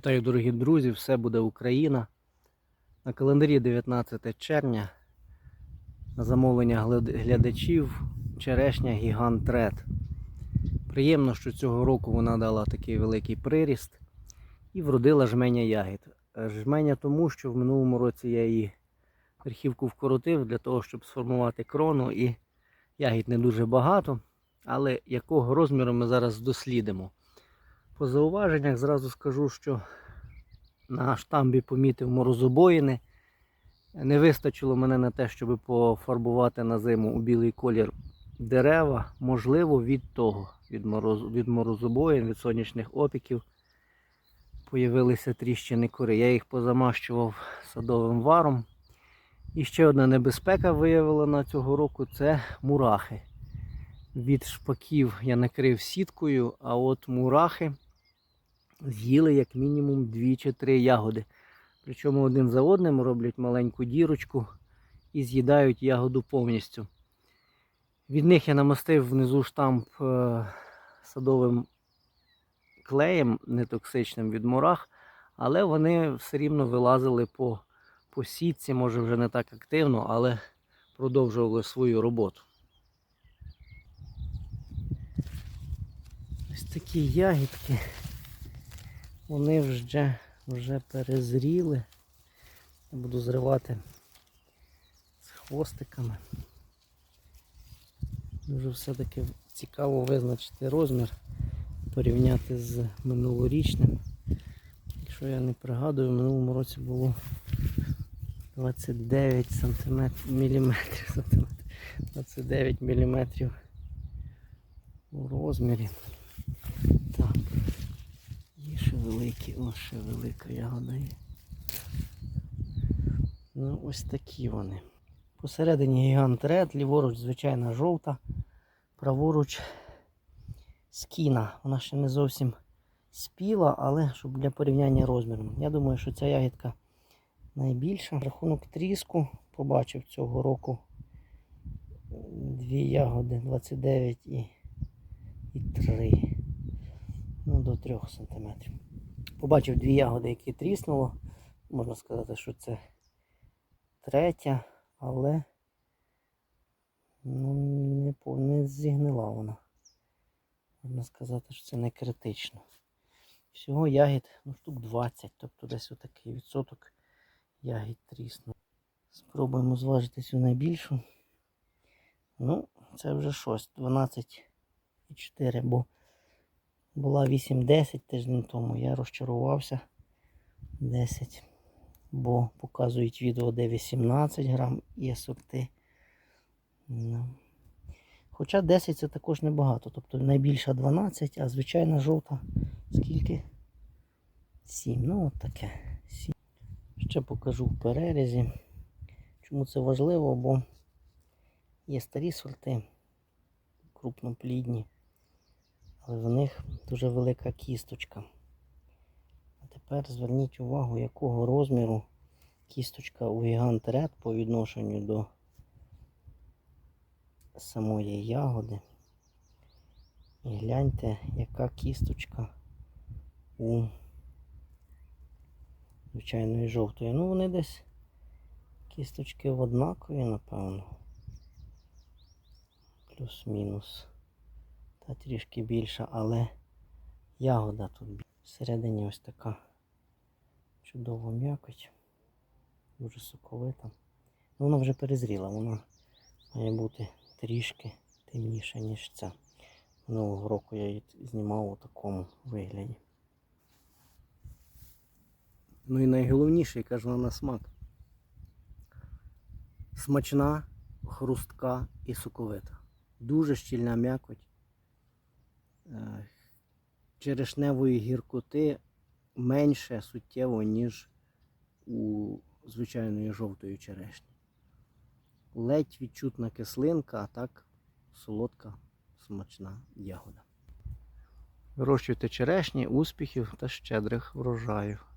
Вітаю, дорогі друзі! Все буде Україна. На календарі 19 червня. На замовлення глядачів черешня Гігант Ред. Приємно, що цього року вона дала такий великий приріст і вродила жменя ягід. Жменя тому, що в минулому році я її верхівку вкоротив для того, щоб сформувати крону і ягід не дуже багато, але якого розміру ми зараз дослідимо. По зауваженнях зразу скажу, що на штамбі помітив морозобоїни. Не вистачило мене на те, щоб пофарбувати на зиму у білий колір дерева. Можливо, від того, від, мороз, від морозобоїн, від сонячних опіків, появилися тріщини кори. Я їх позамащував садовим варом. І ще одна небезпека виявлена цього року це мурахи. Від шпаків я накрив сіткою, а от мурахи з'їли як мінімум дві чи три ягоди. Причому один за одним роблять маленьку дірочку і з'їдають ягоду повністю. Від них я намастив внизу штамп е, садовим клеєм, нетоксичним від мурах, але вони все рівно вилазили по, по сітці, може вже не так активно, але продовжували свою роботу. Ось такі ягідки. Вони вже, вже перезріли. Я буду зривати з хвостиками. Дуже все-таки цікаво визначити розмір, порівняти з минулорічним. Якщо я не пригадую, в минулому році було 29 сантиметрів, міліметрів, сантиметрів, 29 міліметрів у розмірі. Великі, о, ще велика ягода є. Ну, ось такі вони. Посередині гігант ред, ліворуч звичайна жовта, праворуч скіна. Вона ще не зовсім спіла, але щоб для порівняння розміром. Я думаю, що ця ягідка найбільша. Рахунок тріску побачив цього року дві ягоди 29 і, і 3 ну, до 3 см. Побачив дві ягоди, які тріснуло. Можна сказати, що це третя, але ну, не, не зігнила вона. Можна сказати, що це не критично. Всього ягід ну, штук 20, тобто десь отакий відсоток ягід тріснув. Спробуємо зважити цю найбільшу. Ну, це вже щось, 12,4, бо була 8-10 тиждень тому. Я розчарувався 10, бо показують відео, де 18 грам є сорти. Ну. Хоча 10 це також небагато. Тобто найбільша 12, а звичайна жовта скільки? 7. Ну от таке. 7. Ще покажу в перерізі. Чому це важливо, бо є старі сорти, крупноплідні але в них дуже велика кісточка. А тепер зверніть увагу, якого розміру кісточка у гігант Ред по відношенню до самої ягоди. І гляньте, яка кісточка у звичайної жовтої. Ну, вони десь кісточки однакові, напевно. Плюс-мінус та трішки більша, але ягода тут всередині ось така чудова м'якоть, дуже соковита. Ну, Вона вже перезріла, вона має бути трішки темніша, ніж ця. Минулого року я її знімав у такому вигляді. Ну і найголовніше, кажу на смак. Смачна, хрустка і соковита. Дуже щільна м'якоть черешневої гіркоти менше суттєво, ніж у звичайної жовтої черешні. Ледь відчутна кислинка, а так солодка, смачна ягода. Вирощуйте черешні, успіхів та щедрих врожаїв.